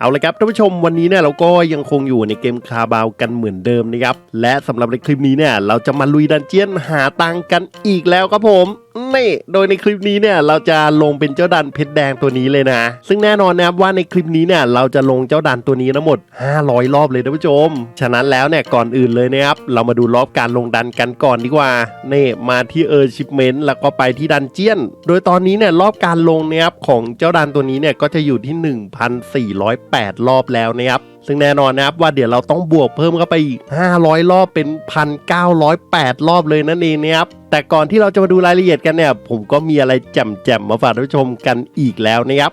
เอาละครับท่านผู้ชมวันนี้เนี่ยเราก็ยังคงอยู่ในเกมคาบาวกันเหมือนเดิมนะครับ และสำหรับในคลิปนี้เนี่ยเราจะมาลุยดันเจียนหาตังกันอีกแล้วครับผมนี่โดยในคลิปนี้เนี่ยเราจะลงเป็นเจ้าดันเพชรแดงตัวนี้เลยนะ ซึ่งแน่นอนนะครับว่าในคลิปนี้เนี่ยเราจะลงเจ้าดันตัวนี้ทั้งหมด 500 รอบเลยท่านผู้ชม ฉะนั้นแล้วเนี่ยก่อนอื่นเลยนะครับเรามาดูรอบการลงดันกันก่อนดีกว่านี่มาที่เออร์ชิปเมนต์แล้วก็ไปที่ดันเจียน โดยตอนนี้เนี่ยรอบการลงเนี่ยครับของเจ้าดันตัวนี้เนี่ยก็จะอยู่ที่ 1,408 รอบแล้วนะครับ ซึ่งแน่นอนนะครับว่าเดี๋ยวเราต้องบวกเพิ่มเข้าไปอีก 500 รอบเป็น 1,908 รอบเลยนั่นเองนะครับแต่ก่อนที่เราจะมาดูรายละเอียดกันเนี่ย ผมก็มีอะไรแจ่มๆมาฝากท่านผู้ชมกันอีกแล้วนะครับ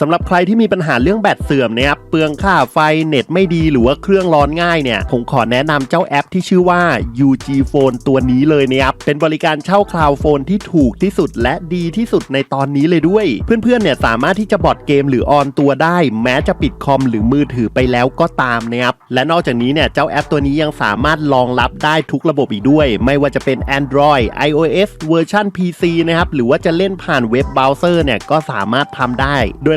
สำหรับใครที่มีปัญหาเรื่องแบตเสื่อมนะครับเปลืองค่าไฟเน็ตไม่ดีหรือว่าเครื่องร้อนง่ายเนี่ยผมขอแนะนำเจ้าแอปที่ชื่อว่า UG Phone ตัวนี้เลยนะครับเป็นบริการเช่าคลาวด์โฟนที่ถูกที่สุดและดีที่สุดในตอนนี้เลยด้วย เพื่อนๆเนี่ยสามารถที่จะบอดเกมหรือออนตัวได้ แม้จะปิดคอมหรือมือถือไปแล้วก็ตามนะครับและนอกจากนี้เนี่ยเจ้าแอปตัวนี้ยังสามารถรองรับได้ทุกระบบอีกด้วย ไม่ว่าจะเป็น Android iOS เวอร์ชัน PC นะครับหรือว่าจะเล่นผ่านเว็บเบราว์เซอร์เนี่ยก็สามารถทำได้โดย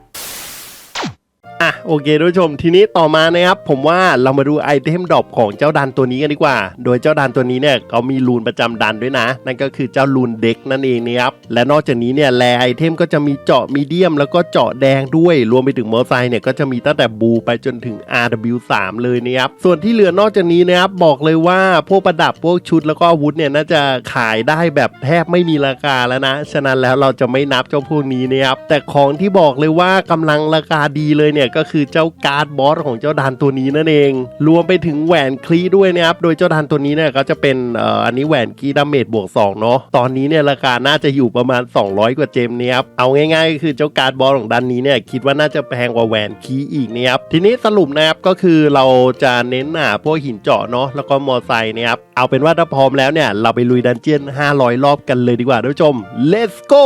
อะโอเคท่านผู้ชมทีนี้ต่อมานะครับผมว่าเรามาดูไอเทมดรอปของเจ้าดันตัวนี้กันดีกว่า โดยเจ้าดันตัวนี้เนี่ยเขามีรูนประจำดันด้วยนะ นั่นก็คือเจ้ารูนเด็กนั่นเองนะครับและนอกจากนี้เนี่ยแลไอเทมก็จะมีเจาะมีเดียม แล้วก็เจาะแดงด้วยรวมไปถึงมอเตอร์ไซค์เนี่ยก็จะมีตั้งแต่บูไปจนถึง RW3 เลยนะครับส่วนที่เหลือนอกจากนี้นะครับบอกเลยว่าพวกประดับพวกชุดแล้วก็อาวุธเนี่ยน่าจะขายได้แบบแทบไม่มีราคาแล้วนะฉะนั้นแล้วเราจะไม่นับเจ้าพวกนี้นะครับแต่ของที่บอกเลยว่ากำลังราคาดีเลยเนี่ยก็คือเจ้าการ์ดบอสของเจ้าดานตัวนี้นั่นเอง รวมไปถึงแหวนคลีด้วยนะครับ โดยเจ้าดานตัวนี้เนี่ยก็จะเป็นอ,อันนี้แหวนคลีดาเมจบวก2เนาะ ตอนนี้เนี่ยราคาน่าจะอยู่ประมาณ 200 กว่าเจมเนี่ยครับ เอาง่ายๆก็คือเจ้าการ์ดบอสของดันนี้เนี่ยคิดว่าน่าจะแพงกว่าแหวนคีอีกนะครับ ทีนี้สรุปนะครับก็คือเราจะเน้นหนาพวกหินเจาะเนาะแล้วก็มอไซค์นี่ยครับ เอาเป็นว่าถ้าพร้อมแล้วเนี่ยเราไปลุยดันเจียน 500 รอบกันเลยดีกว่าท่านผู้ชม let's go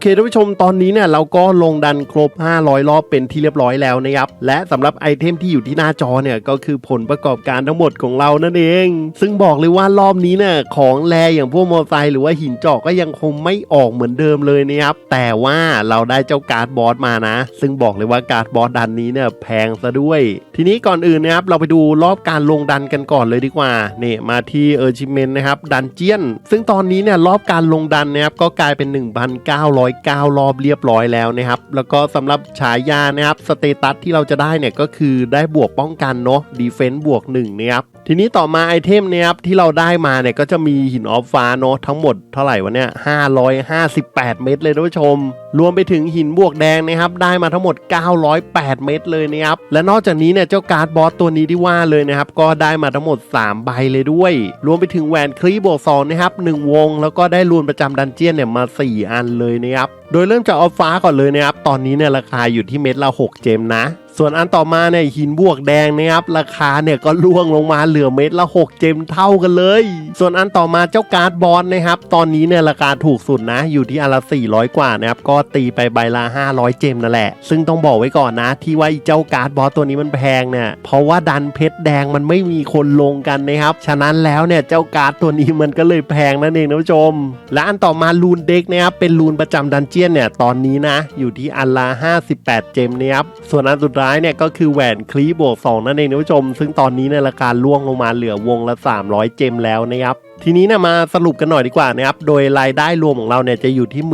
เคท่านผู้ชมตอนนี้เนี่ยเราก็ลงดันครบ 500 รอบเป็นที่เรียบร้อยแล้วนะครับ และสำหรับไอเทมที่อยู่ที่หน้าจอเนี่ยก็คือผลประกอบการทั้งหมดของเรานั่นเอง ซึ่งบอกเลยว่ารอบนี้เนี่ยของแรอย่างพวกมอไซค์หรือว่าหินจาะก็ยังคงไม่ออกเหมือนเดิมเลยนะครับแต่ว่าเราได้เจ้าการ์ดบอสมานะ ซึ่งบอกเลยว่าการ์ดบอสดันนี้เนี่ยแพงซะด้วย ทีนี้ก่อนอื่นนะครับเราไปดูรอบการลงดันกันก่อนเลยดีกว่านี่มาที่เออร์ชิเมนนะครับดันเจียน ซึ่งตอนนี้เนี่ยรอบการลงดันนะครับก็กลายเป็น 1,900อยเก้ารอบเรียบร้อยแล้วนะครับ แล้วก็สำหรับฉายานะครับสเตตัสที่เราจะได้เนี่ยก็คือได้บวกป้องกันเนาะดีเฟนต์บวก1นะครับ ทีนี้ต่อมาไอเทมเนี่ยครับที่เราได้มาเนี่ยก็จะมีหินออฟฟ้าเนาะทั้งหมดเท่าไหร่วะเนี่ย558 เม็ดเลยท่านผู้ชม รวมไปถึงหินบวกแดงนะครับได้มาทั้งหมด 908 เม็ดเลยนะครับและนอกจากนี้เนี่ยเจ้าการ์ดบอสตัวนี้ที่ว่าเลยนะครับก็ได้มาทั้งหมด 3 ใบเลยด้วย รวมไปถึงแหวนคลีบวก2นะครับ1วง แล้วก็ได้รูนประจำดันเจียนเนี่ยมา 4 อันเลยนะครับโดยเริ่มจากออฟฟ้าก่อนเลยนะครับตอนนี้เนี่ยราคาอยู่ที่เม็ดละ6 เจมนะ ส่วนอันต่อมาเนี่ยหินบวกแดงนะครับราคาเนี่ยก็ล่วงลงมาเหลือเม็ดละ 6 เจมเท่ากันเลย ส่วนอันต่อมาเจ้าการ์ดบอลนะครับ ตอนนี้เนี่ยราคาถูกสุดนะ อยู่ที่อันละ 400 กว่านะครับ ก็ตีไปใบละ 500 เจมนั่นแหละ ซึ่งต้องบอกไว้ก่อนนะ ที่ว่าเจ้าการ์ดบอสตัวนี้มันแพงเนี่ยเพราะว่าดันเพชรแดงมันไม่มีคนลงกันนะครับ ฉะนั้นแล้วเนี่ยเจ้าการ์ดตัวนี้มันก็เลยแพงนั่นเองนะผู้ชม และอันต่อมาลูนเด็กนะครับเป็นลูนประจำดันเจียนเนี่ยตอนนี้นะ อยู่ที่อันละ 58 เจมนะครับส่วนอันสุดท้ายเนี่ยก็คือแหวนคลีบวก2นั่นเองนผู้ชม ซึ่งตอนนี้ในยราคาล่วงลงมาเหลือวงละ 300 เจมแล้วนะครับทีนี้นะมาสรุปกันหน่อยดีกว่านะครับ โดยรายได้รวมของเราเนี่ยจะอยู่ที่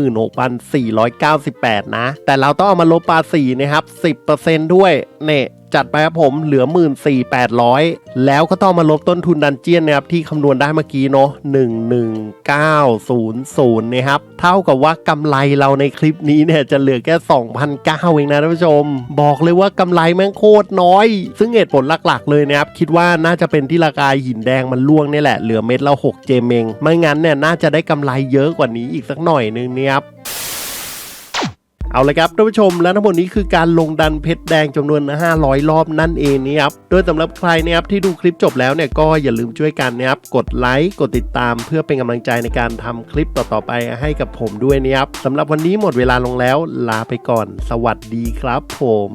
16,498 นะ แต่เราต้องเอามาลบภาษีนะครับ 10%ด้วยเนี่ย จัดไปครับผมเหลือ 14,800 แล้วก็ต้องมาลบต้นทุนดันเจียนนะครับที่คำนวณได้เมื่อกี้เนาะ11900นะครับเท่ากับว่ากำไรเราในคลิปนี้เนี่ยจะเหลือแค่2,009เองนะท่านผู้ชม บอกเลยว่ากำไรแม่งโคตรน้อย ซึ่งเหตุผลหลักๆ เลยนะครับคิดว่าน่าจะเป็นที่ราคาหินแดงมันล่วงนี่แหละเหลือเม็ดละ6เจมเองไม่งั้นเนี่ยน่าจะได้กำไรเยอะกว่านี้อีกสักหน่อยนึงนี่ยครับ เอาละครับท่านผู้ชมและทั้งหมดนี้คือการลงดันเพชรแดงจำนวน 500 รอบนั่นเองนะครับโดยสำหรับใครนะครับที่ดูคลิปจบแล้วเนี่ยก็อย่าลืมช่วยกันนะครับกดไลค์กดติดตาม เพื่อเป็นกำลังใจในการทำคลิปต่อๆไปให้กับผมด้วยนะครับสำหรับวันนี้หมดเวลาลงแล้วลาไปก่อน สวัสดีครับผม